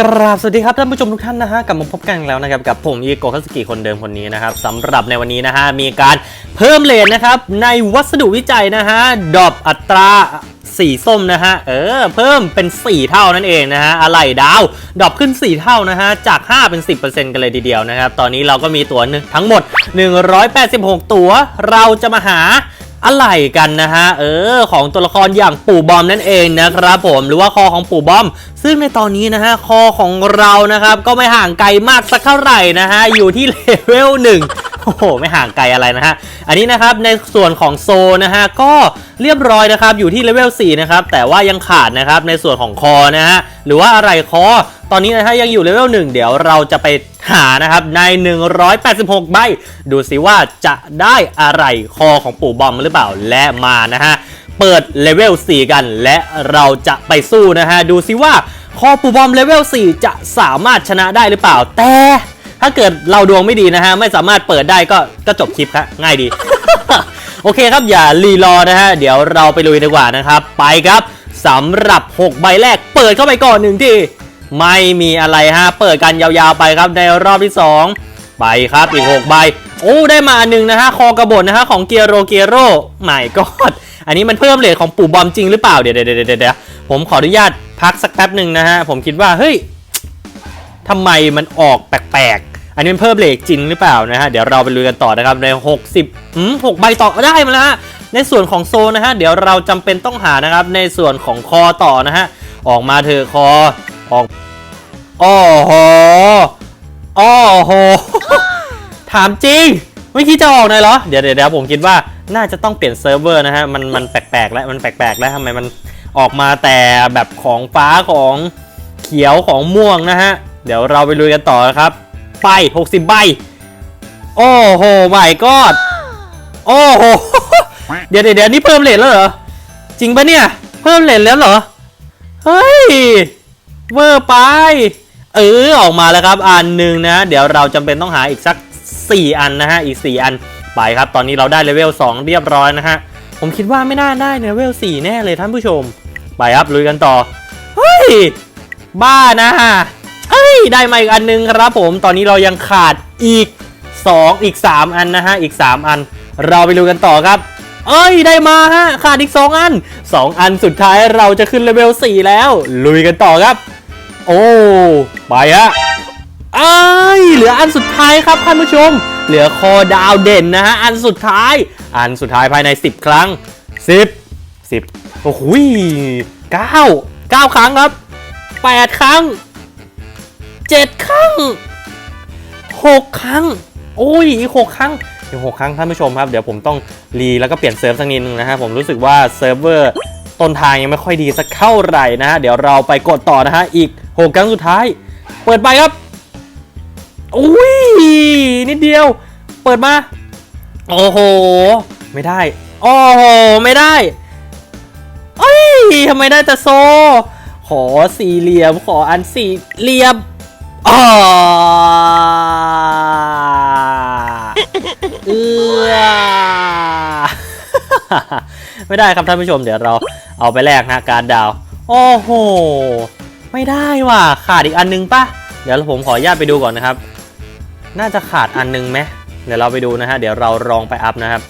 กราบสวัสดีครับท่านผู้ชมทุกท่านนะฮะกลับมาพบกันอีกแล้วนะครับกับผมอีโกคัสกิคนเดิมคนนี้นะครับสำหรับในวันนี้นะฮะมีการเพิ่มเลนนะครับในวัสดุวิจัยนะฮะดรอปอัตราสีส้มนะฮะ เออ เพิ่มเป็น 4 เท่านั่นเองนะฮะ อะไหล่ดาว ดรอปขึ้น 4 เท่านะฮะ จาก 5 เป็น 10%กันเลยทีเดียวนะครับ ตอนนี้เราก็มีตัวหนึงทั้งหมด 186 ตัว เราจะมาหา อะไรกันนะฮะเออของตัวละครอย่างปู่บอมนั่นเองนะครับผมหรือว่าคอของปู่บอม ซึ่งในตอนนี้นะฮะคอของเรานะครับก็ไม่ห่างไกลมากสักเท่าไหร่นะฮะอยู่ที่เลเวลหนึ่งโอ้โหไม่ห่างไกลอะไรนะฮะ อันนี้นะครับในส่วนของโซนะฮะก็เรียบร้อยนะครับอยู่ที่เลเวล4นะครับแต่ว่ายังขาดนะครับในส่วนของคอนะฮะหรือว่าอะไรคอ ตอนนี้นะฮะยังอยู่เลเวล1เดี๋ยวเราจะไปหานะครับใน 186 ใบ ดูสิว่าจะได้อะไรคอของปู่บอมหรือเปล่าและมานะฮะ เปิดเลเวล4 กัน และเราจะไปสู้นะฮะ ดูสิว่าคอปู่บอมเลเวล4 จะสามารถชนะได้หรือเปล่า แต่ถ้าเกิดเราดวงไม่ดีนะฮะ ไม่สามารถเปิดได้ก็ก็จบคลิปครับง่ายดี โอเคครับอย่ารีรอนะฮะ เดี๋ยวเราไปลุยดีกว่านะครับ ไปครับสำหรับ 6 ใบแรกเปิดเข้าไปก่อนหนึ่งที ไม่มีอะไรฮะเปิดกันยาวๆไปครับในรอบที่ 2 ไปครับอีก 6 ใบ โอ้ได้มาอันหนึ่งนะฮะคอกระบฏนะฮะของเกียโรเกียโรไม่กอดอันนี้มันเพิ่มเลทของปู่บอมจริงหรือเปล่าเดี๋ยวเดี๋ยวเดี๋ยวเดี๋ยวผมขออนุญาตพักสักแป๊บหนึ่งนะฮะผมคิดว่าเฮ้ยทำไมมันออกแปลกๆอันนี้มันเพิ่มเลทจริงหรือเปล่านะฮะเดี๋ยวเราไปลุยกันต่อนะครับใน 60อืม6ใบต่อได้มาแล้วฮะในส่วนของโซนนะฮะเดี๋ยวเราจำเป็นต้องหานะครับในส่วนของคอต่อนะฮะออกมาเถอะคอ ออกโอ้โหโอ้โห ถามจริง ไม่คิดจะออกหน่อยเหรอ เดี๋ยวเดี๋ยวผมคิดว่าน่าจะต้องเปลี่ยนเซิร์ฟเวอร์นะฮะ มันมันแปลกๆแล้ว มันแปลกๆแล้วทำไมมันออกมาแต่แบบของฟ้าของเขียวของม่วงนะฮะ เดี๋ยวเราไปลุยกันต่อนะครับ ไป 60 ใบ โอ้โหไม่กอดโอ้โห เดี๋ยวเดี๋ยวเดี๋ยวนี่เพิ่มเลทแล้วเหรอ จริงปะเนี่ย เพิ่มเลทแล้วเหรอ เฮ้ย เวอร์ไป เออออกมาแล้วครับอันหนึ่งนะ เดี๋ยวเราจำเป็นต้องหาอีกสัก 4 อันนะฮะ อีก 4 อันไปครับ ตอนนี้เราได้เลเวล2 เรียบร้อยนะฮะ ผมคิดว่าไม่น่าได้เลเวล4แน่เลยท่านผู้ชม ไปครับลุยกันต่อ เฮ้ย บ้านะฮะเอ้ย ได้มาอีกอันหนึงครับผม ตอนนี้เรายังขาดอีก 2 อีก 3 อันนะฮะ อีก 3 อัน เราไปลุยกันต่อครับเอ้ย ได้มาฮะ ขาดอีก 2 อัน 2 อันสุดท้ายเราจะขึ้นเลเวล4แล้ว ลุยกันต่อครับ โอ้ ไปฮะไอ้ยเหลืออันสุดท้ายครับท่านผู้ชม เหลือคอดาวเด่นนะฮะ อันสุดท้าย อันสุดท้ายภายใน 10 ครั้ง 10 10 โอ้โห9 9ครั้งครับ 8 ครั้ง 7 ครั้ง 6 ครั้ง โอ้ย อีก 6 ครั้งเดี๋ยว6ครั้งท่านผู้ชมครับ เดี๋ยวผมต้องรีแล้วก็เปลี่ยนเซิร์ฟสักนิดนึงนะฮะ ผมรู้สึกว่าเซิร์ฟเวอร์ต้นทางยังไม่ค่อยดีสักเท่าไหร่นะฮะ เดี๋ยวเราไปกดต่อนะฮะ อีก 6ครั้งสุดท้าย เปิดไปครับอุ้ยนิดเดียว เปิดมา โอ้โห ไม่ได้ โอ้โห ไม่ได้เอ้ยทำไมได้แต่โซ ขอสี่เหลี่ยม ขออันสี่เหลี่ยมอ๋อเอือไม่ได้ครับท่านผู้ชม เดี๋ยวเราเอาไปแลกนะการดาว โอ้โห ไม่ได้ว่ะขาดอีกอันนึงปะเดี๋ยวผมขออนุญาตไปดูก่อนนะครับ น่าจะขาดอันนึงไหมเดี๋ยวเราไปดูนะฮะเดี๋ยวเราลองไปอัพนะครับ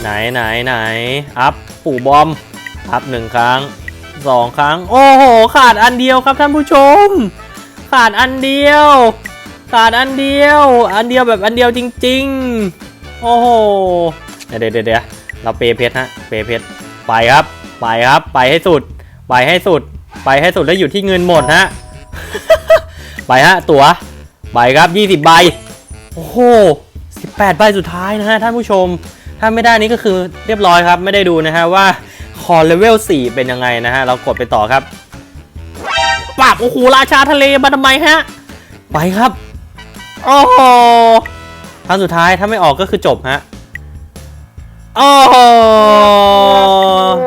ไหนไหนไหนอัพปู่บอมอัพหนึ่งครั้งสองครั้ง โอ้โห ขาดอันเดียวครับท่านผู้ชม ขาดอันเดียว ขาดอันเดียว อันเดียวแบบอันเดียวจริง ๆ โอ้โหเดี๋ยวเดี๋ยวเดี๋ยวเราเปย์เพชรฮะเปย์เพชรไปครับ ไปครับ ไปให้สุด ไปให้สุด ไปให้สุดแล้วอยู่ที่เงินหมดฮะ ไปฮะตั๋วใบครับ 20 ใบ โอ้โห 18 ใบสุดท้ายนะฮะท่านผู้ชม ถ้าไม่ได้นี้ก็คือเรียบร้อยครับ ไม่ได้ดูนะฮะว่าคอเลเวล 4 เป็นยังไงนะฮะ เรากดไปต่อครับปราบโอ้โหราชาทะเลมาทำไมฮะ ไปครับ โอ้โหครั้งสุดท้ายถ้าไม่ออกก็คือจบฮะโอ้โห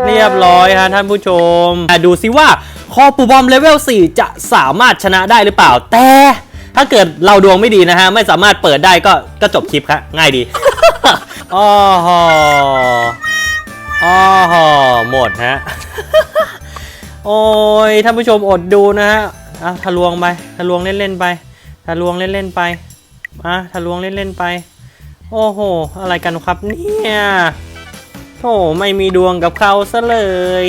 เรียบร้อยฮะท่านผู้ชมอะดูสิว่า คอปูบอมเลเวล 4 จะสามารถชนะได้หรือเปล่า แต่ถ้าเกิดเราดวงไม่ดีนะฮะ ไม่สามารถเปิดได้ก็ก็จบคลิปครับง่ายดีอ้โหโอ้โหหมดฮะ โอ้ยท่านผู้ชมอดดูนะฮะอะทะลวงไปทะลวงเล่นๆไปทะลวงเล่นๆไปอะทะลวงเล่นๆไป โอ้โห อะไรกันครับเนี่ยโธ่ไม่มีดวงกับเขาซะเลย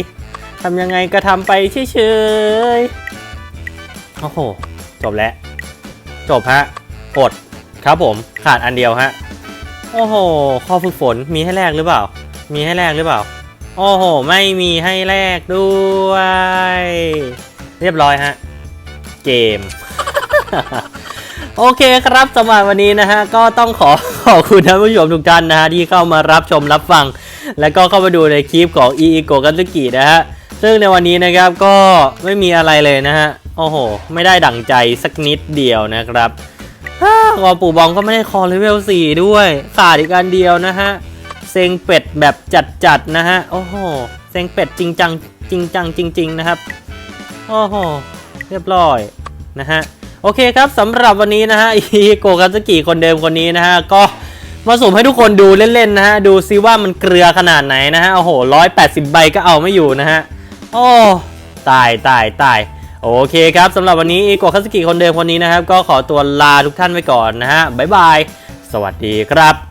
ทำยังไงก็ทำไปเฉยๆ โอ้โห จบแล้ว จบฮะอดครับผมขาดอันเดียวฮะ โอ้โห ข้อฝึกฝนมีให้แลกหรือเปล่า มีให้แลกหรือเปล่า โอ้โห ไม่มีให้แลกด้วย เรียบร้อยฮะ เกม โอเคครับสำหรับวันนี้นะฮะ ก็ต้องขอขอบคุณท่านผู้ชมทุกท่านนะฮะ ที่เข้ามารับชมรับฟัง แล้วก็เข้ามาดูในคลิปของ e e g o กันสกินะฮะ ซึ่งในวันนี้นะครับก็ไม่มีอะไรเลยนะฮะ โอ้โห ไม่ได้ดั่งใจสักนิดเดียวนะครับฮ่ากอปู่บองก็ไม่ได้คอเลเวล4ด้วยขาดอีกอันเดียวนะฮะ เซ็งเป็ดแบบจัดๆนะฮะ โอ้โห เซ็งเป็ดจริงจังจริงจังจริง ๆ นะครับ โอ้โห เรียบร้อยนะฮะ โอเคครับสำหรับวันนี้นะฮะอีโกกันสกิคนเดิมคนนี้นะฮะ ก็มาสุ่มให้ทุกคนดูเล่นๆนะฮะ ดูซิว่ามันเกลือขนาดไหนนะฮะ โอ้โหร้อยแปดสิบใบก็เอาไม่อยู่นะฮะ โอ้ตายตายตายโอเคครับสำหรับวันนี้อีโกคัสกิคนเดิมคนนี้นะครับ ก็ขอตัวลาทุกท่านไปก่อนนะฮะบ๊ายบาย สวัสดีครับ